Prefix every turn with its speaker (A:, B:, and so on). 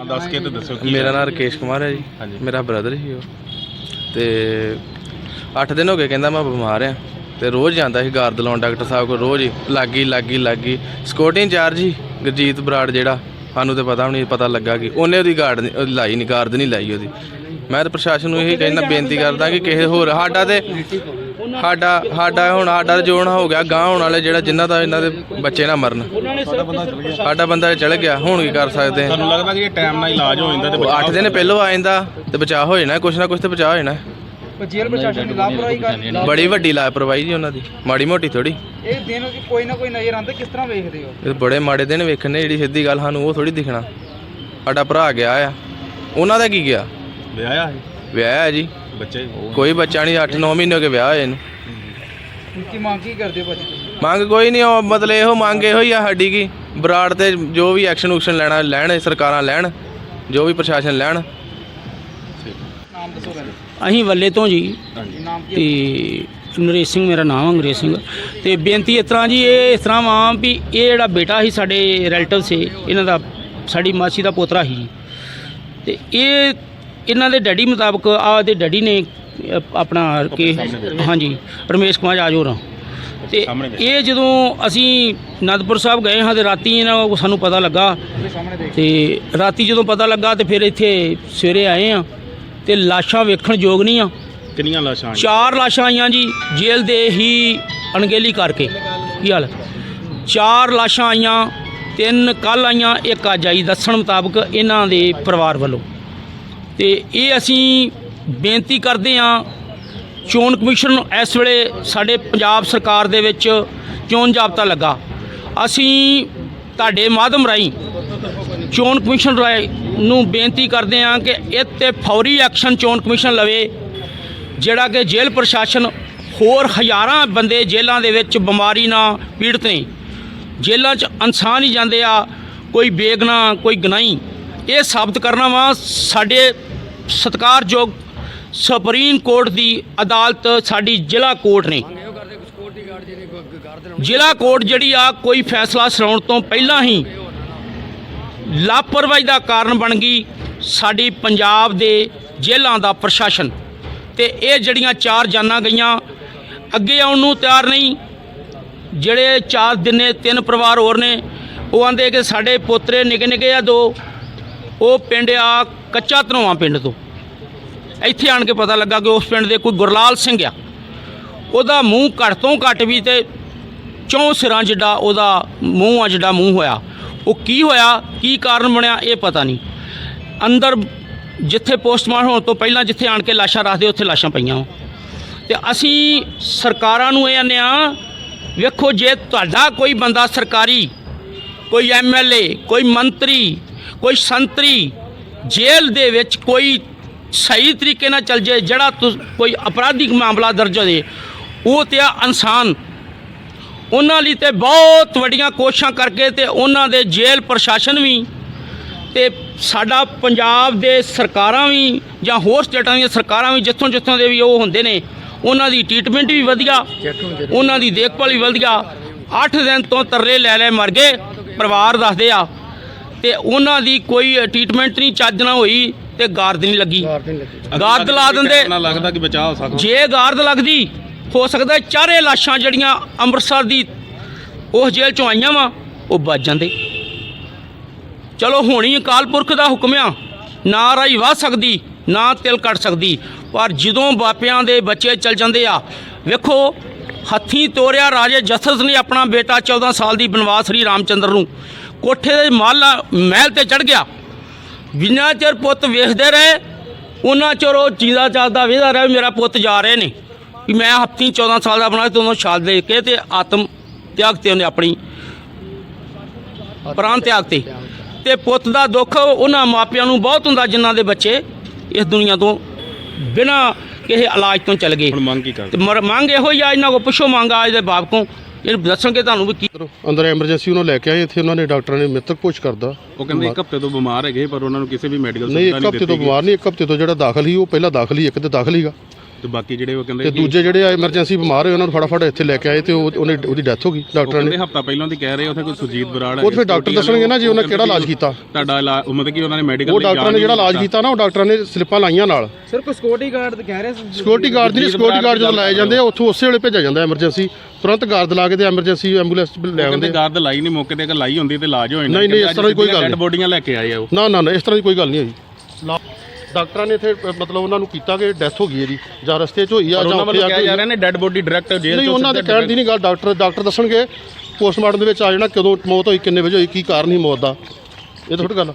A: ਹਾਂ ਦੱਸ ਕੇ ਤੇ ਦੱਸੋ ਕੀ
B: ਮੇਰਾ ਨਾਮ ਰਕੇਸ਼ ਕੁਮਾਰ ਹੈ ਜੀ।
A: ਹਾਂਜੀ।
B: ਮੇਰਾ ਬ੍ਰਦਰ ਹੀ ਉਹ। ਤੇ 8 ਦਿਨ ਹੋ ਗਏ ਕਹਿੰਦਾ ਮੈਂ ਬਿਮਾਰ ਆ ਤੇ ਰੋਜ਼ ਜਾਂਦਾ ਸੀ ਗਾਰਦ ਲਾਉਣ ਡਾਕਟਰ ਸਾਹਿਬ ਕੋਲ ਰੋਜ਼ ਹੀ। ਲੱਗੀ ਲੱਗੀ ਲੱਗੀ। ਸਕਿਉਰਟੀ ਇੰਚਾਰਜ ਹੀ ਗੁਰਜੀਤ ਬਰਾੜ ਜਿਹੜਾ ਸਾਨੂੰ ਤੇ ਪਤਾ ਵੀ ਨਹੀਂ ਪਤਾ ਲੱਗਾ ਕਿ ਉਹਨੇ ਉਹਦੀ ਗਾਰਡ ਉਹਦੀ ਲਾਈ ਨਹੀਂ ਗਾਰਦ ਨਹੀਂ ਲਾਈ ਉਹਦੀ। ਮੈਂ ਤਾਂ ਪ੍ਰਸ਼ਾਸਨ ਨੂੰ ਇਹ ਕਹਿਣਾ ਬੇਨਤੀ ਕਰਦਾ ਕਿ ਕਿਸੇ ਹੋਰ ਸਾਡਾ ਤੇ ਸਾਡਾ ਸਾਡਾ ਹੁਣ ਸਾਡਾ ਜੋਣ ਹੋ ਗਿਆ ਗਾਂ ਹੋਣ ਵਾਲੇ ਜਿਹੜਾ ਜਿਨ੍ਹਾਂ ਦਾ ਇਹਨਾਂ ਦੇ ਬੱਚੇ ਨਾ ਮਰਨ। ਸਾਡਾ ਬੰਦਾ ਚਲ ਗਿਆ ਹੁਣ ਕੀ ਕਰ ਸਕਦੇ ਆ
A: ਤੁਹਾਨੂੰ ਲੱਗਦਾ ਕਿ ਇਹ ਟਾਈਮ ਨਾਲ ਇਲਾਜ ਹੋ ਜਾਂਦਾ ਤੇ
B: ਉਹ 8 ਦਿਨ ਪਹਿਲੋਂ ਆ ਜਾਂਦਾ ਤੇ ਬਚਾਅ ਹੋ ਜਾਣਾ ਕੁਛ ਨਾ ਕੁਛ ਤੇ ਬਚਾਅ ਹੋ ਜਾਣਾ।
C: ਪਰ ਜੇਲ੍ਹ ਪ੍ਰਸ਼ਾਸਨ ਦੀ ਲਾਪਰਵਾਹੀ ਕਰ
B: ਬੜੀ ਵੱਡੀ ਲਾਪਰਵਾਹੀ ਜੀ ਉਹਨਾਂ ਦੀ ਮਾੜੀ ਮੋਟੀ ਥੋੜੀ
C: ਇਹ ਦਿਨ ਕੋਈ ਨਾ ਕੋਈ ਨਜ਼ਰ ਆਉਂਦਾ ਕਿਸ ਤਰ੍ਹਾਂ ਵੇਖਦੇ ਹੋ?
B: ਇਹ ਬੜੇ ਮਾੜੇ ਦਿਨ ਵੇਖਣੇ ਜਿਹੜੀ ਸਿੱਧੀ ਗੱਲ ਸਾਨੂੰ ਉਹ ਥੋੜੀ ਦਿਖਣਾ। ਸਾਡਾ ਭਰਾ ਗਿਆ ਆ। ਉਹਨਾਂ ਦਾ ਕੀ ਗਿਆ?
A: ਵਿਆਹਿਆ ਹੈ
B: ਵਿਆਹ ਹੈ ਜੀ।
A: ਬੱਚੇ?
B: ਕੋਈ ਬੱਚਾ ਨਹੀਂ 8-9 ਮਹੀਨੇ ਹੋ ਗਏ ਵਿਆਹ ਹੋਏ ਨੂੰ।
C: ਕੀ ਮੰਗ ਕੀ ਕਰਦੇ ਹੋ ਭਾਜੀ ਤੁਸੀਂ?
B: ਮੰਗ ਕੋਈ ਨਹੀਂ ਉਹ ਮਤਲਬ ਇਹੋ ਮੰਗ ਇਹੋ ਹੀ ਆ ਸਾਡੀ ਕੀ ਬਰਾੜ ਤੇ ਜੋ ਵੀ ਐਕਸ਼ਨ ਉਕਸ਼ਨ ਲੈਣਾ ਲੈਣ ਸਰਕਾਰਾਂ ਲੈਣ ਜੋ ਵੀ ਪ੍ਰਸ਼ਾਸਨ ਲੈਣ।
C: ਨਾਮ ਦੱਸੋ ਪਹਿਲੇ।
D: ਅਸੀਂ ਵੱਲੇ ਤੋਂ ਜੀ।
A: ਹਾਂਜੀ।
C: ਨਾਮ ਕੀ
D: ਤੇ ਨਰੇਸ਼ ਸਿੰਘ ਮੇਰਾ ਨਾਮ ਹੈ ਅੰਗਰੇਜ਼ ਸਿੰਘ। ਤੇ ਬੇਨਤੀ ਇਸ ਤਰ੍ਹਾਂ ਜੀ ਇਹ ਇਸ ਤਰ੍ਹਾਂ ਵਾ ਵੀ ਇਹ ਜਿਹੜਾ ਬੇਟਾ ਸੀ ਸਾਡੇ ਰਿਲੇਟਿਵ ਸੀ ਇਹਨਾਂ ਦਾ ਸਾਡੀ ਮਾਸੀ ਦਾ ਪੋਤਰਾ ਸੀ ਜੀ। ਤੇ ਇਹ ਇਹਨਾਂ ਦੇ ਡੈਡੀ ਮੁਤਾਬਕ ਆ ਦੇ ਡੈਡੀ ਨੇ ਅ, ਆਪਣਾ ਕਿ ਹਾਂਜੀ ਰਮੇਸ਼ ਕੁਮਾਰ ਆਜੋਰਾ। ਤੇ। ਇਹ ਜਦੋਂ ਅਸੀਂ ਅਨੰਦਪੁਰ ਸਾਹਿਬ ਗਏ ਹਾਂ ਤੇ ਰਾਤੀ ਇਹਨਾਂ ਨੂੰ ਸਾਨੂੰ ਪਤਾ ਲੱਗਾ। ਤੇ ਰਾਤੀ ਜਦੋਂ ਪਤਾ ਲੱਗਾ ਤੇ ਫਿਰ ਇੱਥੇ ਸਵੇਰੇ ਆਏ ਆ ਤੇ ਲਾਸ਼ਾਂ ਵੇਖਣ ਯੋਗ ਨਹੀਂ ਆ।
A: ਕਿੰਨੀਆਂ ਲਾਸ਼ਾਂ ਆਈਆਂ?
D: ਚਾਰ ਲਾਸ਼ਾਂ ਆਈਆਂ ਜੀ ਜੇਲ੍ਹ ਦੇ ਹੀ ਅਣਗਹਿਲੀ ਕਰਕੇ। ਕੀ ਹਾਲ? ਹੈ? ਚਾਰ ਲਾਸ਼ਾਂ ਆਈਆਂ ਤਿੰਨ ਕੱਲ ਆਈਆਂ ਇੱਕ ਅੱਜ ਆਈ। ਦੱਸਣ ਮੁਤਾਬਕ ਇਹਨਾਂ ਦੇ ਪਰਿਵਾਰ ਵੱਲੋਂ। ਤੇ ਇਹ ਅਸੀਂ ਬੇਨਤੀ ਕਰਦੇ ਹਾਂ, ਚੋਣ ਕਮਿਸ਼ਨ ਨੂੰ ਇਸ ਵੇਲੇ ਸਾਡੇ ਪੰਜਾਬ ਸਰਕਾਰ ਦੇ ਵਿੱਚ ਚੋਣ ਜਾਬਤਾ ਲੱਗਾ। ਅਸੀਂ ਤੁਹਾਡੇ ਮਾਧਮ ਰਾਹੀਂ ਚੋਣ ਕਮਿਸ਼ਨ ਰਾਏ ਨੂੰ ਬੇਨਤੀ ਕਰਦੇ ਹਾਂ ਕਿ ਇਹ 'ਤੇ ਫੌਰੀ ਐਕਸ਼ਨ ਚੋਣ ਕਮਿਸ਼ਨ ਲਵੇ, ਜਿਹੜਾ ਕਿ ਜੇਲ੍ਹ ਪ੍ਰਸ਼ਾਸਨ ਹੋਰ ਹਜ਼ਾਰਾਂ ਬੰਦੇ ਜੇਲ੍ਹਾਂ ਦੇ ਵਿੱਚ ਬਿਮਾਰੀ ਨਾਲ ਪੀੜਤ ਨੇ। ਜੇਲ੍ਹਾਂ 'ਚ ਇਨਸਾਨ ਹੀ ਜਾਂਦੇ ਆ, ਕੋਈ ਬੇਗਨਾ, ਕੋਈ ਗਨਾਈ ਇਹ ਸਾਬਤ ਕਰਨਾ ਵਾ, ਸਾਡੇ ਸਤਿਕਾਰਯੋਗ ਸੁਪਰੀਮ ਕੋਰਟ ਦੀ ਅਦਾਲਤ ਸਾਡੀ ਜ਼ਿਲ੍ਹਾ ਕੋਰਟ ਨੇ। ਜ਼ਿਲ੍ਹਾ ਕੋਰਟ ਜਿਹੜੀ ਆ, ਕੋਈ ਫੈਸਲਾ ਸੁਣਾਉਣ ਤੋਂ ਪਹਿਲਾਂ ਹੀ ਲਾਪਰਵਾਹੀ ਦਾ ਕਾਰਨ ਬਣ ਗਈ ਸਾਡੀ ਪੰਜਾਬ ਦੇ ਜੇਲ੍ਹਾਂ ਦਾ ਪ੍ਰਸ਼ਾਸਨ। ਤੇ ਇਹ ਜਿਹੜੀਆਂ ਚਾਰ ਜਾਨਾਂ ਗਈਆਂ, ਅੱਗੇ ਆਉਣ ਨੂੰ ਤਿਆਰ ਨਹੀਂ, ਜਿਹੜੇ ਚਾਰ ਦਿਨੇ ਤਿੰਨ ਪਰਿਵਾਰ ਹੋਰ ਨੇ, ਉਹ ਆਂਦੇ ਕਿ ਸਾਡੇ ਪੋਤਰੇ ਨਿੱਕੇ ਨਿੱਕੇ ਆ ਦੋ ਉਹ ਪਿੰਡ ਆ ਕੱਚਾ ਧਨੋਆ ਪਿੰਡ ਤੋਂ। ਇੱਥੇ ਆਣ ਕੇ ਪਤਾ ਲੱਗਾ ਕਿ ਉਸ ਪਿੰਡ ਦੇ ਕੋਈ ਗੁਰਲਾਲ ਸਿੰਘ ਆ। ਉਹਦਾ ਮੂੰਹ ਘੱਟ ਤੋਂ ਘੱਟ ਵੀ ਤੇ ਚੌਂ ਸਿਰਾਂ ਜਿੱਡਾ ਉਹਦਾ ਮੂੰਹ ਆ ਜਿੱਡਾ ਮੂੰਹ ਹੋਇਆ। ਉਹ ਕੀ ਹੋਇਆ, ਕੀ ਕਾਰਨ ਬਣਿਆ, ਇਹ ਪਤਾ ਨਹੀਂ। ਅੰਦਰ ਜਿੱਥੇ ਪੋਸਟਮਾਰਟਮ ਹੋਣ ਤੋਂ ਪਹਿਲਾਂ ਜਿੱਥੇ ਆਣ ਕੇ ਲਾਸ਼ਾਂ ਰੱਖਦੇ, ਉੱਥੇ ਲਾਸ਼ਾਂ ਪਈਆਂ ਵਾਂ। ਤੇ ਅਸੀਂ ਸਰਕਾਰਾਂ ਨੂੰ ਇਹ ਆਨੇ ਆ, ਵੇਖੋ ਜੇ ਤੁਹਾਡਾ ਕੋਈ ਬੰਦਾ ਸਰਕਾਰੀ, ਕੋਈ ਐਮਐਲਏ ਕੋਈ ਮੰਤਰੀ ਕੋਈ ਸੰਤਰੀ ਜੇਲ੍ਹ ਦੇ ਵਿੱਚ ਕੋਈ ਸਹੀ ਤਰੀਕੇ ਨਾਲ ਚੱਲ ਜੇ ਜਿਹੜਾ ਤੁਸ- ਕੋਈ ਅਪਰਾਧਿਕ ਮਾਮਲਾ ਦਰਜ ਹੋ ਜੇ ਉਹ ਤੇ ਆ ਇਨਸਾਨ। ਉਹਨਾਂ ਲਈ ਤੇ ਬਹੁਤ ਵੱਡੀਆਂ ਕੋਸ਼ਿਸ਼ਾਂ ਕਰਕੇ ਤੇ ਉਹਨਾਂ ਦੇ ਜੇਲ੍ਹ ਪ੍ਰਸ਼ਾਸਨ ਵੀ ਤੇ ਸਾਡਾ ਪੰਜਾਬ ਦੇ ਸਰਕਾਰਾਂ ਵੀ ਜਾਂ ਹੋਰ ਸਟੇਟਾਂ ਦੀਆਂ ਸਰਕਾਰਾਂ ਵੀ ਜਿੱਥੋਂ ਜਿੱਥੋਂ ਦੇ ਵੀ ਉਹ ਹੁੰਦੇ ਨੇ, ਉਹਨਾਂ ਦੀ ਟ੍ਰੀਟਮੈਂਟ ਵੀ ਵਧੀਆ, ਉਹਨਾਂ ਦੀ ਦੇਖਭਾਲ ਵੀ ਵਧੀਆ। 8 ਦਿਨ ਤੋਂ ਤਰਲੇ ਲੈ ਲੈ ਮਰ ਗਏ, ਪਰਿਵਾਰ ਦੱਸਦੇ ਆ ਤੇ ਉਹਨਾਂ ਦੀ ਕੋਈ ਟ੍ਰੀਟਮੈਂਟ ਨਹੀਂ ਚੱਜ ਨਾਲ ਹੋਈ ਤੇ ਗਾਰਦ ਨਹੀਂ ਲੱਗੀ। ਗਾਰਦ ਲਾ ਦਿੰਦੇ।
A: ਨਾ ਲੱਗਦਾ ਕਿ ਬਚਾਅ ਹੋ ਸਕਦਾ?
D: ਜੇ ਗਾਰਦ ਲੱਗਦੀ ਹੋ ਸਕਦਾ ਚਾਰੇ ਲਾਸ਼ਾਂ ਜਿਹੜੀਆਂ ਅੰਮ੍ਰਿਤਸਰ ਦੀ ਉਸ ਜੇਲ੍ਹ ਚੋਂ ਆਈਆਂ ਵਾ ਉਹ ਬਚ ਜਾਂਦੇ। ਚਲੋ ਹੋਣੀ ਅਕਾਲ ਪੁਰਖ ਦਾ ਹੁਕਮ ਆ ਨਾ ਰਾਈ ਵਾਹ ਸਕਦੀ ਨਾ ਤਿਲ ਕੱਟ ਸਕਦੀ ਪਰ ਜਦੋਂ ਬਾਪਿਆਂ ਦੇ ਬੱਚੇ ਚਲ ਜਾਂਦੇ ਆ ਵੇਖੋ ਹੱਥੀਂ ਤੋਰਿਆ ਰਾਜੇ ਜਸਸ ਨੇ ਆਪਣਾ ਬੇਟਾ 14 ਸਾਲ ਦੀ ਬਨਵਾਸ ਸ੍ਰੀ ਰਾਮਚੰਦਰ ਨੂੰ। ਕੋਠੇ ਦੇ ਮਾਲਾ ਮਹਿਲ ਤੇ ਚੜ ਗਿਆ। ਜਿੰਨਾ ਚਿਰ ਪੁੱਤ ਵੇਖਦੇ ਰਹੇ ਉਹਨਾਂ ਚਿਰ ਉਹ ਚੀਜ਼ਾ ਚੱਲਦਾ ਵੇਖਦਾ ਰਿਹਾ ਮੇਰਾ ਪੁੱਤ ਜਾ ਰਹੇ ਨੇ। ਵੀ ਮੈਂ ਹੱਥੀਂ 14 ਸਾਲ ਦਾ ਬਣਾ ਤੇ ਉਹਨੂੰ ਛਾਲ ਦੇ ਕੇ ਤੇ ਆਤਮ ਤਿਆਗ ਤੇ ਉਹਨੇ ਆਪਣੀ ਪ੍ਰਾਣ ਤਿਆਗ ਤੇ। ਤੇ ਪੁੱਤ ਦਾ ਦੁੱਖ ਉਹਨਾਂ ਮਾਪਿਆਂ ਨੂੰ ਬਹੁਤ ਹੁੰਦਾ ਜਿਨ੍ਹਾਂ ਦੇ ਬੱਚੇ ਇਸ ਦੁਨੀਆ ਤੋਂ ਬਿਨਾਂ ਕਿਸੇ ਇਲਾਜ ਤੋਂ ਚਲ ਗਏ।
A: ਹੁਣ ਮੰਗ ਕੀ ਕਰਦੇ?
D: ਮੰਗ ਇਹੋ ਹੀ ਆ ਇਹਨਾਂ ਕੋ ਪੁੱਛੋ ਮੰਗ ਆ ਇਹਦੇ ਬਾਪ ਕੋ ਇਹ ਦੱਸਣਗੇ ਤੁਹਾਨੂੰ ਵੀ ਕੀ
E: ਅੰਦਰ ਐਮਰਜੈਂਸੀ ਉਹਨੂੰ ਲੈ ਕੇ ਆਏ ਇੱਥੇ ਉਹਨਾਂ ਨੇ ਡਾਕਟਰਾਂ ਨੇ ਮ੍ਰਿਤਕ ਪੁੱਛ ਕਰਦਾ
A: ਉਹ ਕਹਿੰਦੇ ਇੱਕ ਹਫ਼ਤੇ ਤੋਂ ਬਿਮਾਰ ਹੈਗੇ ਪਰ ਉਹਨਾਂ ਨੂੰ ਕਿਸੇ ਵੀ ਮੈਡੀਕਲ
E: ਨਹੀਂ ਇੱਕ ਹਫ਼ਤੇ ਤੋਂ ਬਿਮਾਰ ਨਹੀਂ ਇੱਕ ਹਫ਼ਤੇ ਤੋਂ ਜਿਹੜਾ ਦਾਖਲ ਸੀ ਉਹ ਪਹਿਲਾਂ ਦਾਖਲ ਹੀ ਇੱਕ ਤੇ ਦਾਖਲ ਹੀਗਾ
A: ਤੇ ਬਾਕੀ ਜਿਹੜੇ ਉਹ ਕਹਿੰਦੇ
E: ਤੇ ਦੂਜੇ ਜਿਹੜੇ ਆ ਐਮਰਜੈਂਸੀ ਬਿਮਾਰ ਹੋਏ ਉਹਨਾਂ ਨੂੰ ਫਟਾਫਟ ਇੱਥੇ ਲੈ ਕੇ ਆਏ ਤੇ ਉਹ ਉਹਨੇ ਉਹਦੀ ਡੈਥ ਹੋ ਗਈ ਡਾਕਟਰਾਂ ਨੇ
A: ਕਹਿੰਦੇ ਹਫਤਾ ਪਹਿਲਾਂ ਦੀ ਕਹਿ ਰਹੇ ਉੱਥੇ ਕੋਈ ਸੁਜੀਤ ਬਰਾੜ
E: ਉਹ ਫਿਰ ਡਾਕਟਰ ਦੱਸਣਗੇ ਨਾ ਜੀ ਉਹਨੇ ਕਿਹੜਾ ਇਲਾਜ ਕੀਤਾ।
A: ਤੁਹਾਡਾ ਇਲਾਜ ਉਹ ਮਤਲਬ ਕਿ ਉਹਨਾਂ ਨੇ ਮੈਡੀਕਲ
E: ਉਹ ਡਾਕਟਰਾਂ ਨੇ ਜਿਹੜਾ ਇਲਾਜ ਕੀਤਾ ਨਾ ਉਹ ਡਾਕਟਰਾਂ ਨੇ ਸਲਿੱਪਾਂ ਲਾਈਆਂ ਨਾਲ।
C: ਸਰ ਕੋਈ ਸਿਕਿਉਰਿਟੀ ਗਾਰਡ ਕਹਿ ਰਹੇ ਸੀ।
E: ਸਿਕਿਉਰਿਟੀ ਗਾਰਡ ਦੀ ਸਿਕਿਉਰਿਟੀ ਗਾਰਡ ਜਦੋਂ ਲਾਏ ਜਾਂਦੇ ਆ ਉੱਥੋਂ ਉਸੇ ਵੇਲੇ ਭੇਜਿਆ ਜਾਂਦਾ ਐਮਰਜੈਂਸੀ ਤੁਰੰਤ ਗਾਰਡ ਲਾ ਕੇ ਤੇ ਐਮਰਜੈਂਸੀ ਐਂਬੂਲੈਂਸ ਲੈ
A: ਕਹਿੰਦੇ
E: ਆਉਂਦੇ
A: ਗਾਰਡ ਲਾਈ ਨਹੀਂ ਮੌਕੇ ਤੇ ਅਗਰ ਲਾਈ ਹੁੰਦੀ ਤੇ ਇਲਾਜ ਹੋ
E: ਨਹੀਂ, ਨਹੀਂ, ਇਸ ਤਰ੍ਹਾਂ ਦੀ ਕੋਈ ਗੱਲ ਨਹੀਂ।
A: ਬੋਡੀਆਂ ਲੈ ਕੇ ਆਏ ਆ ਉਹ।
E: ਨਾ ਨਾ ਨਾ ਇਸ ਤਰ੍ਹਾਂ ਦੀ ਕੋਈ ਗੱਲ ਨਹੀਂ ਹੋਈ। ਡਾਕਟਰਾਂ ਨੇ ਇੱਥੇ ਅ, ਮਤਲਬ ਉਹਨਾਂ ਨੂੰ ਕੀਤਾ ਕਿ ਡੈਥ ਹੋ ਗਈ ਇਹਦੀ ਜਾਂ ਰਸਤੇ 'ਚ ਹੋਈ ਆ ਜਾਂ
A: ਉਹਨਾਂ
E: ਉੱਥੇ
A: ਵੱਲੋਂ
E: ਆ
A: ਕਿਹਾ
E: ਕੇ
A: ਜਾ ਰਿਹਾ ਨੇ ਡੈਡ ਬੋਡੀ ਡਾਇਰੈਕਟ ਜੇਲ੍ਹ
E: ਨਹੀਂ ਉਹਨਾਂ ਦੇ ਕਹਿਣ ਦੀ ਨਹੀਂ ਗੱਲ ਡਾਕਟਰ ਡਾਕਟਰ ਦੱਸਣਗੇ ਪੋਸਟਮਾਰਟਮ ਦੇ ਵਿੱਚ ਆ ਜਾਣਾ ਕਦੋਂ ਮੌਤ ਹੋਈ ਕਿੰਨੇ ਵਜੇ ਹੋਈ ਕੀ ਕਾਰਨ ਸੀ ਮੌਤ ਦਾ ਇਹ ਤਾਂ ਥੋੜੀ ਗੱਲ ਆ।